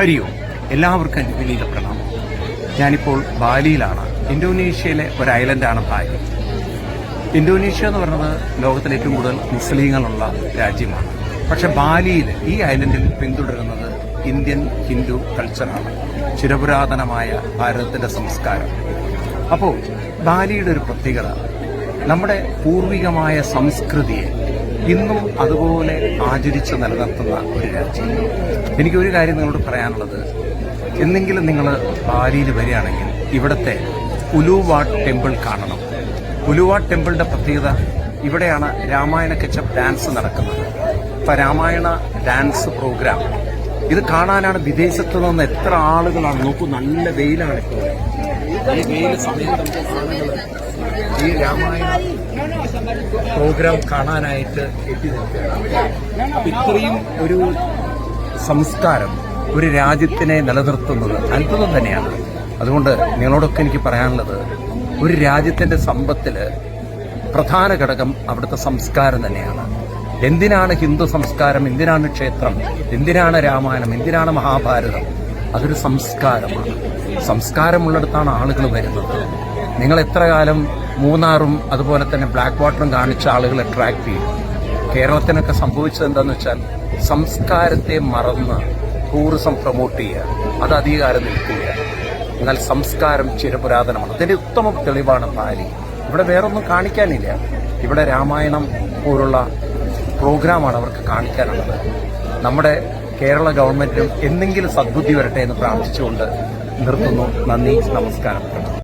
ഹരി ഓം എല്ലാവർക്കും എന്റെ വിനീത പ്രണാമം. ഞാനിപ്പോൾ ബാലിയിലാണ്. ഇന്തോനേഷ്യയിലെ ഒരു ഐലൻഡാണ് ബാലി. ഇന്തോനേഷ്യ എന്ന് പറയുന്നത് ലോകത്തിലെ ഏറ്റവും കൂടുതൽ മുസ്ലിങ്ങളുള്ള രാജ്യമാണ്. പക്ഷെ ബാലിയിൽ ഈ ഐലൻഡിൽ പിന്തുടരുന്നത് ഇന്ത്യൻ ഹിന്ദു കൾച്ചറാണ്. ചിരപുരാതനമായ ഭാരതത്തിന്റെ സംസ്കാരം. അപ്പോൾ ബാലിയുടെ ഒരു പ്രത്യേകത നമ്മുടെ പൂർവികമായ സംസ്കൃതിയെ ഇന്നും അതുപോലെ ആചരിച്ച് നിലനിർത്തുന്ന ഒരു രാജ്യം. എനിക്കൊരു കാര്യം നിങ്ങളോട് പറയാനുള്ളത്. എന്നെങ്കിലും നിങ്ങൾ ബാലിയിൽ വരികയാണെങ്കിൽ ഇവിടുത്തെ ഉലുവാട്ട് ടെമ്പിൾ കാണണം. ഉലുവാട്ട് ടെമ്പിളിന്റെ പ്രത്യേകത ഇവിടെയാണ് രാമായണ കെച്ചപ്പ് ഡാൻസ് നടക്കുന്നത്. ഇപ്പൊ രാമായണ ഡാൻസ് പ്രോഗ്രാം. ഇത് കാണാനാണ് വിദേശത്ത് നിന്ന് എത്ര ആളുകളാണ്. നോക്കൂ നല്ല വെയിലാണ് ഇപ്പോൾ. ഈ ഈ രാമായണ പ്രോഗ്രാം കാണാനായിട്ട് എത്തി നിൽക്കുകയാണ്. ഇത്രയും ഒരു സംസ്കാരം ഒരു രാജ്യത്തിനെ നിലനിർത്തുന്നത് അത്ഭുതം തന്നെയാണ്. അതുകൊണ്ട് നിങ്ങളോടൊക്കെ എനിക്ക് പറയാനുള്ളത് ഒരു രാജ്യത്തിന്റെ സമ്പത്തിൽ പ്രധാന ഘടകം അവിടുത്തെ സംസ്കാരം തന്നെയാണ്. എന്തിനാണ് ഹിന്ദു സംസ്കാരം എന്തിനാണ് ക്ഷേത്രം എന്തിനാണ് രാമായണം എന്തിനാണ് മഹാഭാരതം? അതൊരു സംസ്കാരമാണ്. സംസ്കാരമുള്ളിടത്താണ് ആളുകൾ വരുന്നത്. നിങ്ങൾ എത്ര കാലം മൂന്നാറും അതുപോലെ തന്നെ ബ്ലാക്ക് വാട്ടറും കാണിച്ച ആളുകളെ അട്രാക്ട് ചെയ്യും. കേരളത്തിനൊക്കെ സംഭവിച്ചത് എന്താണെന്ന് വെച്ചാൽ സംസ്കാരത്തെ മറന്ന് ടൂറിസം പ്രൊമോട്ട് ചെയ്യുക. അത് അധികാരം നിൽക്കുക. എന്നാൽ സംസ്കാരം ചിരപുരാതനമാണ്. അതിന്റെ ഉത്തമ തെളിവാണ് ബാലി ഇവിടെ വേറൊന്നും കാണിക്കാനില്ല. ഇവിടെ രാമായണം പോലുള്ള പ്രോഗ്രാമാണ് അവർക്ക് കാണിക്കാനുള്ളത്. നമ്മുടെ കേരള ഗവൺമെന്റും എന്തെങ്കിലും സദ്ബുദ്ധി വരട്ടെ എന്ന് പ്രാർത്ഥിച്ചുകൊണ്ട് നിർത്തുന്നു. നന്ദി നമസ്കാരം.